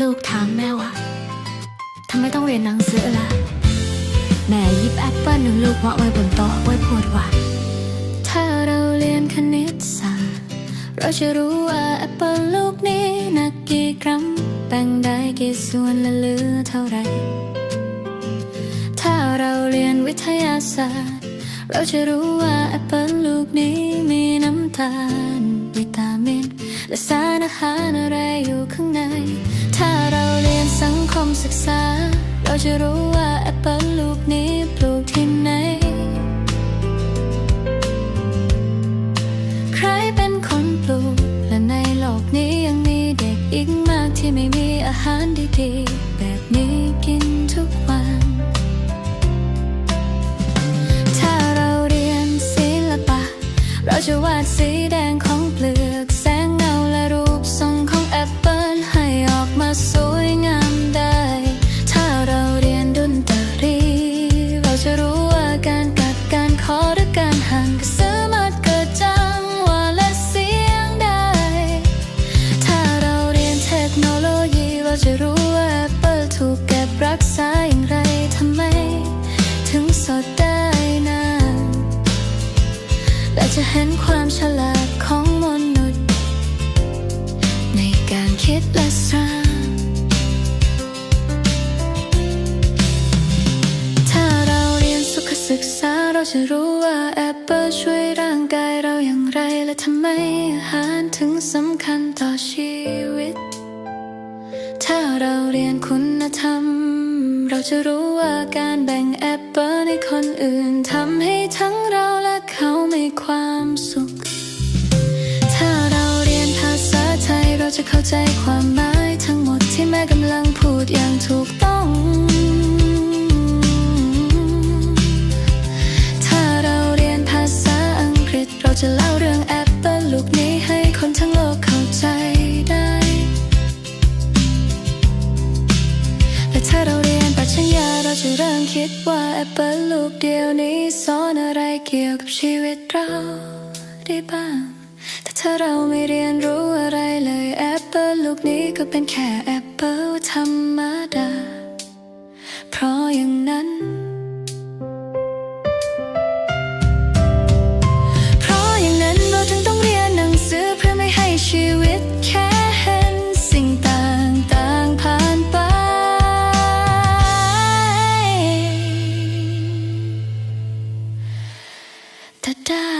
ลูกถามแม่ว่าทำไมต้องเรียนหนังสือล่ะ แม่หยิบแอปเปิลหนึ่งลูกวางไว้บนโต๊ะไว้พูดว่า ถ้าเราเรียนคณิตศาสตร์ เราจะรู้ว่าแอปเปิลลูกนี้หนักกี่กรัมแบ่งได้กี่ส่วนและเหลือเท่าไร ถ้าเราเรียนวิทยาศาสตร์ เราจะรู้ว่าแอปเปิลลูกนี้มีน้ำตาลวิตามินและสารอาหารอะไรอยู่ข้างใน ถ้าเราเรียนสังคมศึกษา เราจะรู้ว่าแอปเปิลลูกนี้ปลูกที่ไหน ใครเป็นคนปลูก และในโลกนี้ยังมีเด็กอีกมากที่ไม่มีอาหารดีๆ แบบนี้กินทุกวัน ถ้าเราเรียนศิลปะ เราจะวาดสีแดง จะเห็นความฉลาดของมนุษย์ ในการคิดและสร้าง ถ้าเราเรียนสุขศึกษาเราจะรู้ว่าแอปเปิลช่วยร่างกายเราอย่างไร และทำไมอาหารถึงสำคัญต่อชีวิต ถ้าเราเรียนคุณธรรม เราจะรู้ว่าการแบ่งแอปเปิลให้คนอื่นทำให้ทั้งเรา เขามีความสุข ถ้าเราเรียนภาษาไทยเราจะเข้าใจความหมายทั้งหมดที่แม่กำลังพูดอย่างถูกต้อง ถ้าเราเรียนภาษาอังกฤษเราจะเล่าเรื่องแอปเปิลลูกนี้ให้คน แต่ถ้าเราเรียนปรัชญาเราจะเริ่มคิดว่าแอปเปิลลูกเดียวนี้สอนอะไรเกี่ยวกับชีวิตเราได้บ้าง แต่ถ้าเราไม่เรียนรู้อะไรเลยแอปเปิลลูกนี้ก็เป็นแค่แอปเปิลธรรมดา เพราะอย่างนั้น da da.